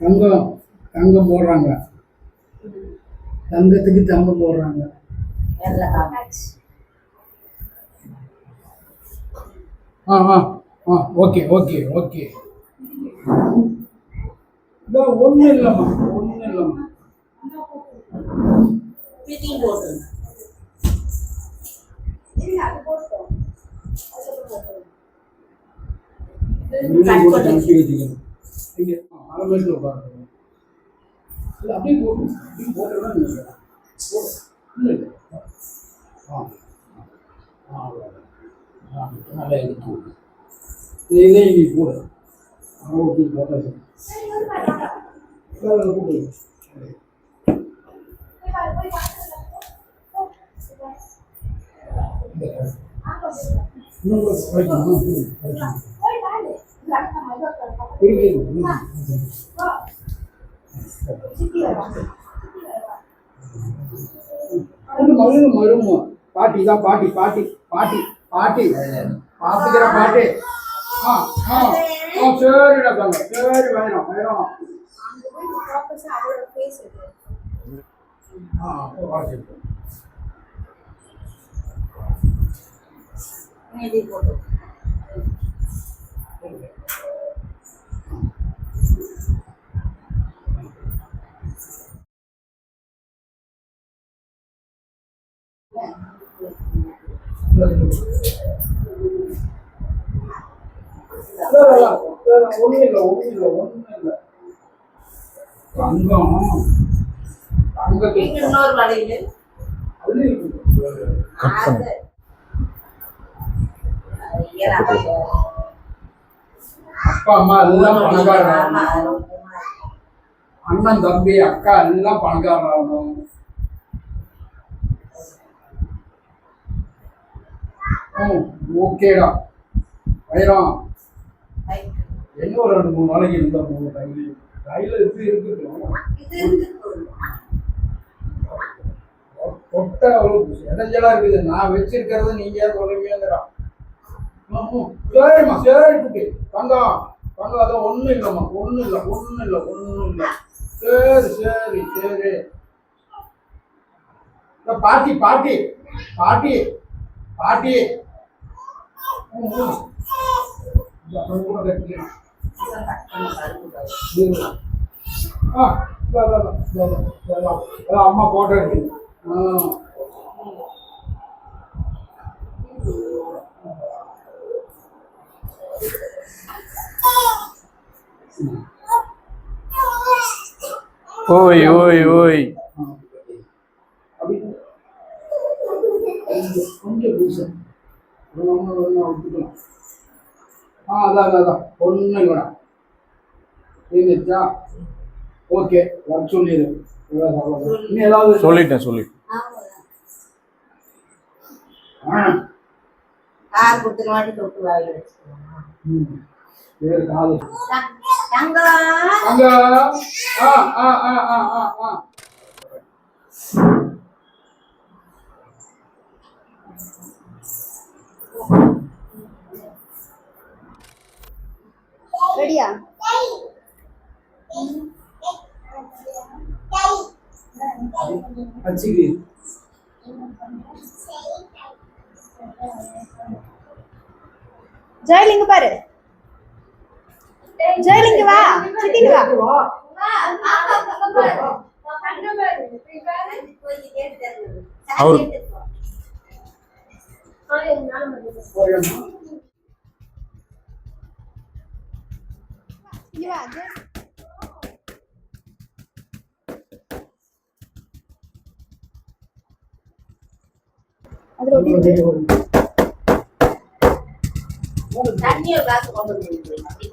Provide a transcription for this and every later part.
தங்கம் தங்கம் போடுறாங்க. தங்கத்துக்கு தங்கம் போடுறாங்க. ஆ. ஆ ஆ ஓகே ஓகே ஓகே. இதோ ஒன்றும் இல்லைம்மா ஒன்றும் இல்லைம்மா. ஃபிட்டிங் இதே போட்டாச்சு இல்லை, இல்லை, போடு. இன்னும் கொஞ்சம் குறைக்கணும். ம், குறைக்கணும். இருக்கு, இருக்கு. அது மரும பாட்டி தான் பாட்டி பாட்டி பாட்டி பாட்டி பாத்துக்கிற பாட்டி ஆ ஆ ஆ சரிடா தங்க சரி வேணும் வேணும் ஆ வாட்சி மீதி ஒன்றும் இல்லை ஒன்றும் இல்லை ஒன்றும் இல்லை தங்கம் தங்கத்துக்கு இங்க இன்னொரு வளையல் அள்ளி இருக்குது. அது அது இயலாமை. அப்பா அம்மா எல்லாம் பணக்காரன் அண்ணன் தம்பி அக்கா எல்லாம் பணக்காரராகணும் ம் ஓகேடா. வைரம் ஒரு ரெண்டு மூணு நாளைக்கு இருந்தா மூணு கையில் கையில் இது இருக்கு. கொட்ட அவ்வளவு இடைஞ்சலா இருக்குது. நான் வச்சிருக்கிறது நீங்க ஏன் சொல்றீங்கிறான் சரிம்மா சரி குட்டி தங்கம் தங்கம் அதான் ஒண்ணும் இல்லைம்மா. ஒண்ணும் இல்லை ஒண்ணும் இல்லை ஒண்ணும் இல்லை. சரி சரி சரி. பாட்டி பாட்டி பாட்டி பாட்டி. ம், ம். இந்த அப்புறம் கூட கட்டிக்கலாம். இதான் ஒன்று ஒன்று விட்டுக்கலாம் ஆ அதான் அதான் அதான் ஒன்றும் இல்லைடா இருந்துச்சா? ஓகே வர சொல்லிடு. ஏதாவது சொல்லிட்டேன் சொல்லிட்டேன். கார் கொடுத்துட்டு வாட்டி தொட்டு வாயில வச்சுக்கோங்க. ம். வேறு காது. தங்- தங்கம். அங்க ஆ ஆ ஆ ஆ ஆ. ரெடியா? வச்சுக்கு ஜெயலிங்க பாரு. ஜெயலிங்க வா. சித்திங்க வா. அவரு- இங்க வா தண்ணி கொண்டு வந்து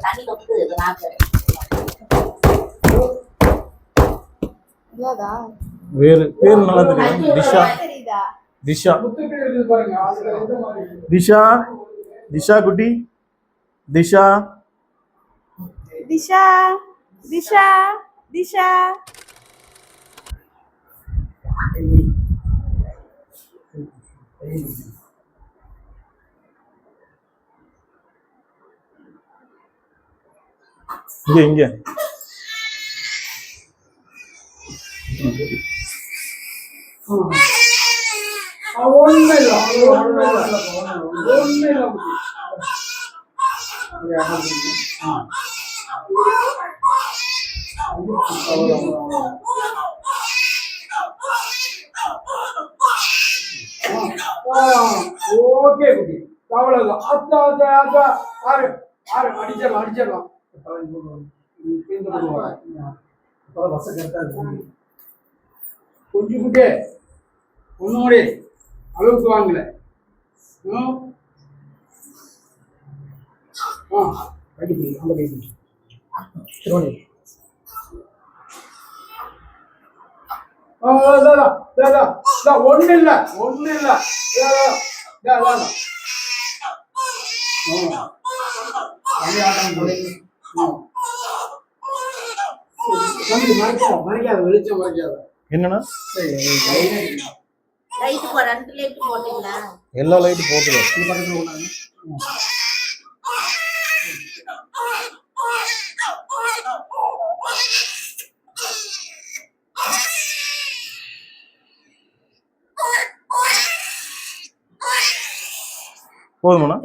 தண்ணி கொண்டு வேறு பேர் நல்லா தெரியும். திஷா திஷா முத்துட்டு இருக்குது பாருங்க அதுல எந்த மாதிரி திஷா திஷா குட்டி திஷா திஷா திஷா திஷா இங்க இங்க ஒண்ணு இல்ல ஒண்ணு இல்ல ஒண்ணு இல்ல ஆ ஓகே குட்டி அவ்வளவுதான் அத்தா அத்தா அத்தா ஆறு ஆறு அடிச்சிடலாம் அடிச்சிடலாம் கொஞ்சம் குட்டே ஒன்றும் அளவுக்கு வாங்கல ம். ஆ கட்டி பிடி அந்த கை பிடி திருவண்ணி ஒண்ணு இல்ல ஒண்ணு இல்ல. இதா, இதா, இதா. ஆ. தம்பி ஆட்டம் போடு. ஆ. தம்பி மறைக்காத மறைக்காத வெளிச்சம் மறைக்காத என்னன்னா சரி, லைட் லைட் போ ரெண்டு லைட் போட்டீங்களா எல்லா லைட்டும் போட்டுது இந்த பக்கத்துல ஒண்ணாங்க போதுமாண்ணா ஜான் இங்கே ஆ ஆ அப்போ சரி சரி பொண்ணு அழகு பொண்ணு ஓ சரி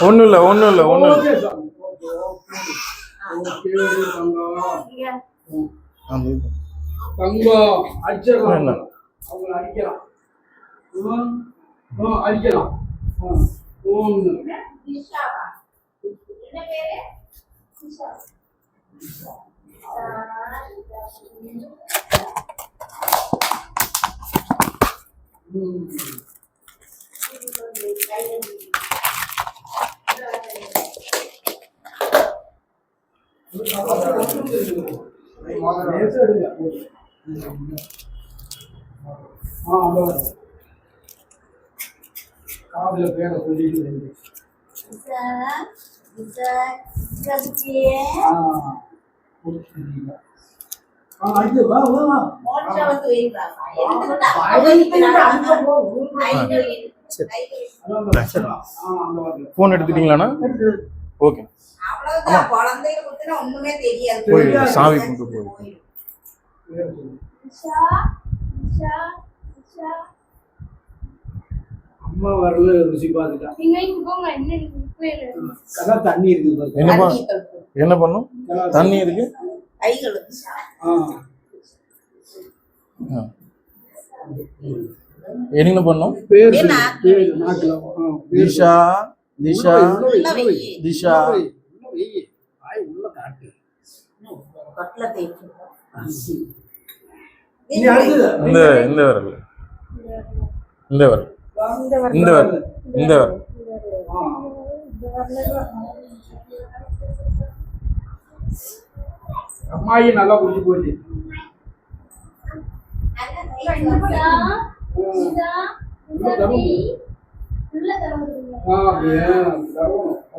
ஒன்றும் இல்லை ஒன்றும் இல்லை ஒன்றும் இல்லை. தங்கம். அடிச்சிடலாம்? அவங்கள அடிக்கலாம் அடிக்கலாம் ம், ஒண்ணு. திஷாவா என்ன பேரு திஷா ம். லேசா எடுங்க. ஆ, அங்க வருது. காதுல பேரை சொல்லிட்டு இருக்கு. திஷா திஷா திஷா குட்டியே ஆ, புடிச்சிருக்கீங்க. ஆ, அடிச்சு, வா, வா, வா. மோட்ச வந்து வைக்கிறாங்க அங்க போ, ஊர்ல. ஐந்து அதான் அந்த வச்சிடலாம். அங்க வருது. ஃபோன் எடுத்துட்டீங்களாண்ணா? ஓகே ஒண்ணுமே தெரியாது. சாவி கொண்டு போய் பேர் சொல்லு. திஷா திஷா திஷா அம்மா வரல ருசி பார்த்துட்டா. நீங்க இங்க போங்க என்ன நீங்க போயிரு அதான் தண்ணி பாருங்க என்ன. என்ன பண்ணும்? தண்ணி. இருக்கு. என்ன பண்ணும்? பேர். நாக்குல. திஷா திஷா. திஷா உள்ள வை, உள்ள வை. வாய் உள்ள காட்டு தேய்ச்சு இந்த இந்த வரல் இந்த வரல் இந்த வரல் இந்த வரல். அம்மாயி நல்லா குடிச்சு போச்சு உள்ள தரணும். உள்ள தரவுங்க ஆ, அப்படியே தரணும்.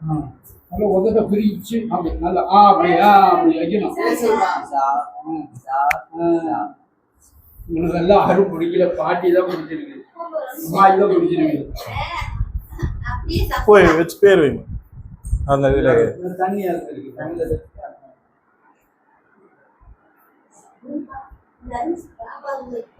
ஆ. நல்லா உதட்ட பிரிச்சு அப்படி நல்லா ஆ அப்படி ஆ அப்படி வைக்கணும். உங்களுக்கு எல்லாம் அருள் பிடிக்கல பாட்டி தான் பிடிச்சிருக்கு அம்மாயி தான் பிடிச்சிருக்கு அப்படியே போய் வச்சு பேர் வைங்க அந்த இதுல தண்ணியா இருக்கு தண்ணியில இருக்கு.